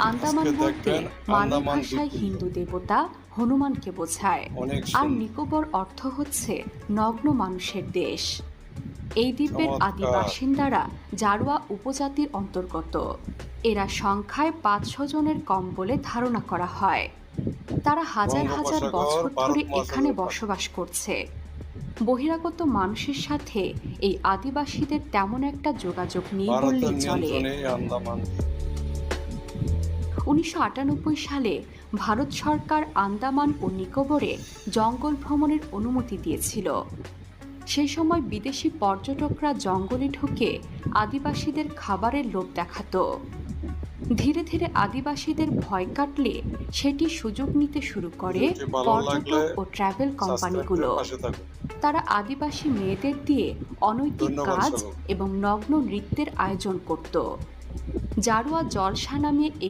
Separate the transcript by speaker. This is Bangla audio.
Speaker 1: আন্দামান বলতে মালয় ভাষায় হিন্দু দেবতা হনুমানকে বোঝায়। আর নিকোবর অর্থ হচ্ছে নগ্ন মানুষের দেশ। এই দ্বীপের। আদি বাসিন্দারা জারোয়া উপজাতির অন্তর্গত। এরা সংখ্যায় পাঁচশো জনের কম বলে ধারণা করা হয়। তারা হাজার হাজার বছর ধরে এখানে বসবাস করছে। বহিরাগত মানুষের সাথে এই আদিবাসীদের তেমন একটা যোগাযোগ নেই বললেই চলে। উনিশশো আটানব্বই সালে ভারত সরকার আন্দামান ও নিকোবরে জঙ্গল ভ্রমণের অনুমতি দিয়েছিল। সেই সময় বিদেশি পর্যটকরা জঙ্গলে ঢুকে আদিবাসীদের খাবারের লোভ দেখাত। ধীরে ধীরে আদিবাসীদের ভয় কাটলে সেটি সুযোগ নিতে শুরু করে পর্যটক ও ট্রাভেল কোম্পানিগুলো। তারা আদিবাসী মেয়েদের দিয়ে অনৈতিক কাজ এবং নগ্ন নৃত্যের আয়োজন করত। জারুয়া জলসা নামে